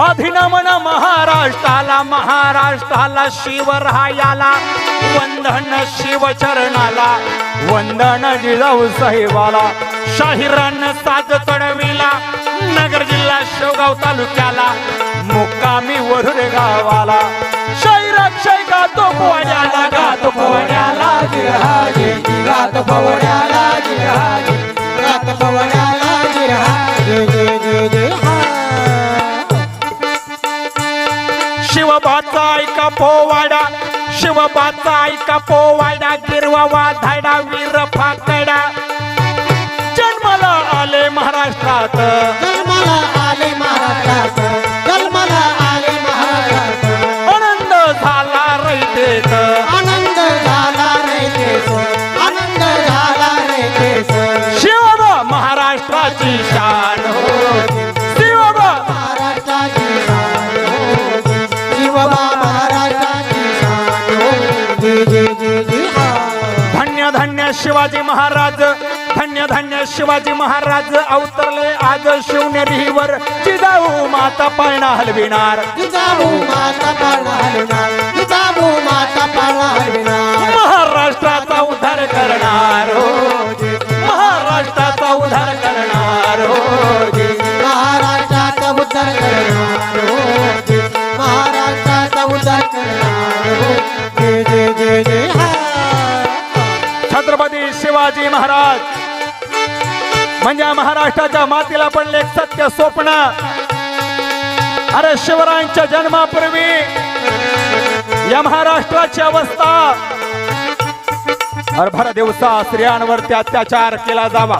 अभिनमन महाराष्ट्राला महाराष्ट्राला शिवरायाला वंदन शिवचरणाला वंदन जिजाऊ साहेबाला शाहिरान साज चढविला नगर जिल्हा शेवगाव तालुक्याला मुक्कामी वरुड गावाला शैराक्षय गातो पोवाड्याला गातो पोवाड्याला जिरहाजे जिरात पवड्याला ऐका पोवाडा शिवबाचा ऐका पोवाडा गिरवा वाधाडा वीर फाकडा. जन्माला आले महाराष्ट्रात. जन्माला आले महाराष्ट्रात. शिवाजी महाराज. धन्य धन्य शिवाजी महाराज. अवतरले आज शिवनेरीवर जिजाऊ माता पाळणा हलविणार. जिजाऊ माता पाळणा हलविणार. जिजाऊ माता पाळणा हलविणार. महाराष्ट्राचा महाराज. म्हणजे महाराष्ट्राच्या मातीला पडले एक सत्य स्वप्न. अरे शिवरायांच्या जन्मापूर्वी या महाराष्ट्राची अवस्था. अरे भर दिवसा स्त्रियांवरती अत्याचार केला जावा.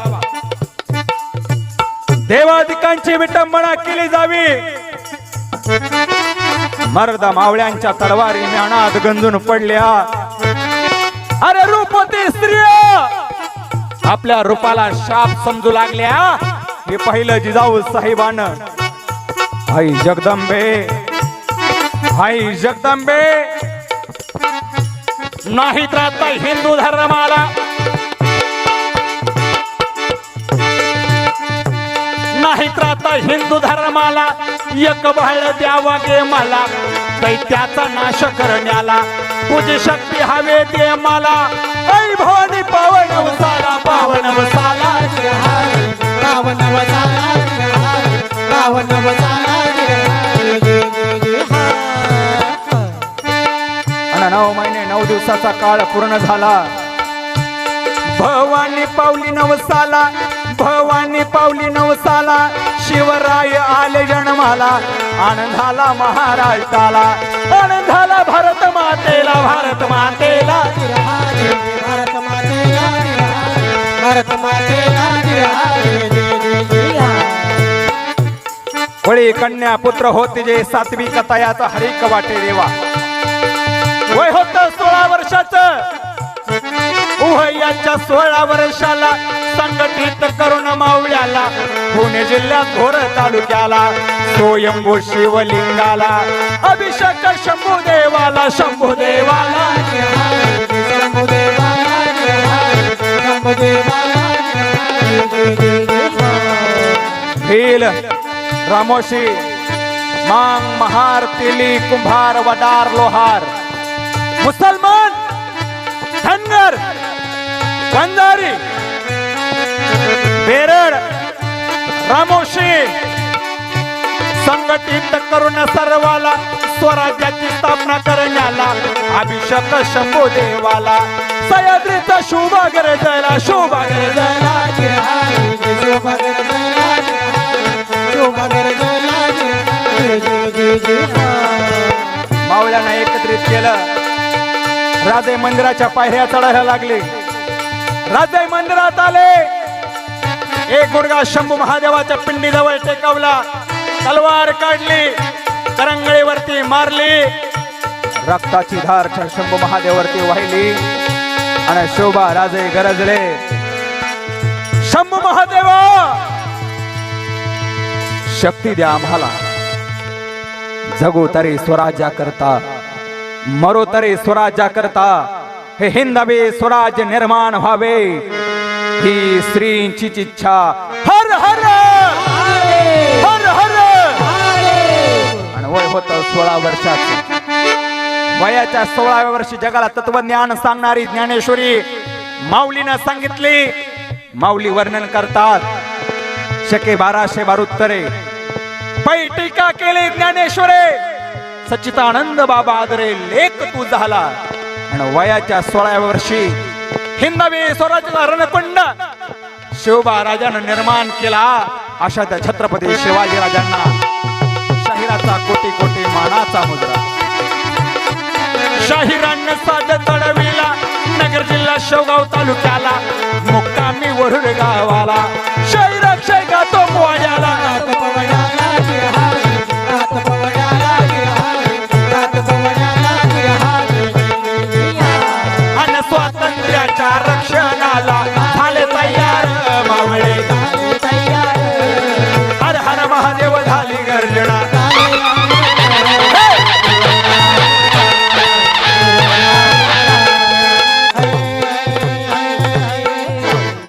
देवाधिकांची विटंबना केली जावी. मर्द मावळ्यांच्या तलवारी ज्ञानात गंजून पडल्या. अरे आपल्या रूपाला शाप समजू लागल्या. हे पहिलं जिजाऊ साहेबानं. आई जगदंबे. आई जगदंबे. नाही तर आता हिंदू धर्माला. नाही तर आता हिंदू धर्माला एक बळ द्यावा गे मला. दैत्याचा नाश करण्याला. तुझी शक्ती हवे ते मला. ऐ भवानी पावन वसाला पावन वसाला रावण वसाला वसाला नऊ महिने नऊ दिवसाचा काळ पूर्ण झाला. भवानी पावली नवसाला भवानी पावली नवसाला. शिवराय आले जन्माला. आनंदाला महाराष्ट्राला. आनंदाला भारत मातेला भारत मातेला. भारत मातेला भारत मातेला हा वळी कन्या पुत्र होते जे सातवी कथायाचा हरिक वाटे देवा. वय होत सोळा वर्षाचं. उभयाच्या सोळा वर्षाला संघटित करून मावळ्याला. पुणे जिल्ह्यात घोर तालुक्याला स्वयंभू शिवलिंगाला. अभिषेक शंभू देवाला शंभू देवाला शंभू भील रामोशी मांग महार तिली कुंभार वडार लोहार. मुसलमान धनगर वंजारी बेरड रामोशी संघटित करून सर्वाला स्वराज्याची स्थापना करण्याला अभिषेक शंभो देवाला. सह्याद्रीचा शुभागर जयला शुभागर मावळ्यानं एकत्रित केलं. राजे मंदिराच्या पायऱ्या चढायला लागले. राजे मंदिरात आले. एक गुडगा शंभू महादेवाच्या पिंडीजवळ टेकवला. तलवार काढली. करंगळीवरती मारली. रक्ताची धार शंभू महादेवावरती वाहिली. आणि शोभा राजे गरजले. शंभू महादेवा! शक्ती द्या आम्हाला. जगू तरी स्वराज्या करता. मरो तरी स्वराज्या करता. हे हिंदवी स्वराज्य निर्माण व्हावे. ही स्त्रींचीच इच्छा हर हर! हर हर! सोळा वर्षात वयाच्या सोळाव्या वर्षी जगाला तत्वज्ञान सांगणारी ज्ञानेश्वरी माऊलीनं सांगितली माऊली वर्णन करतात. शके बाराशे बारुत्तरे. पै टीका केली ज्ञानेश्वरे. सच्चितानंद बाबा आदरे लेख तू झाला. आणि वयाच्या सोळाव्या वर्षी हिंदवी स्वराज्याचा रणकुंड शिवबा राजानं निर्माण केला अशा त्या छत्रपती शिवाजी राजांना. शाहिराचा कोटी कोटी मानाचा मुद्रा. शाहिरांना साज तडविला नगर जिल्हा शेवगाव तालुक्याला मुक्कामी वरुड गावाला. शाहीर अक्षय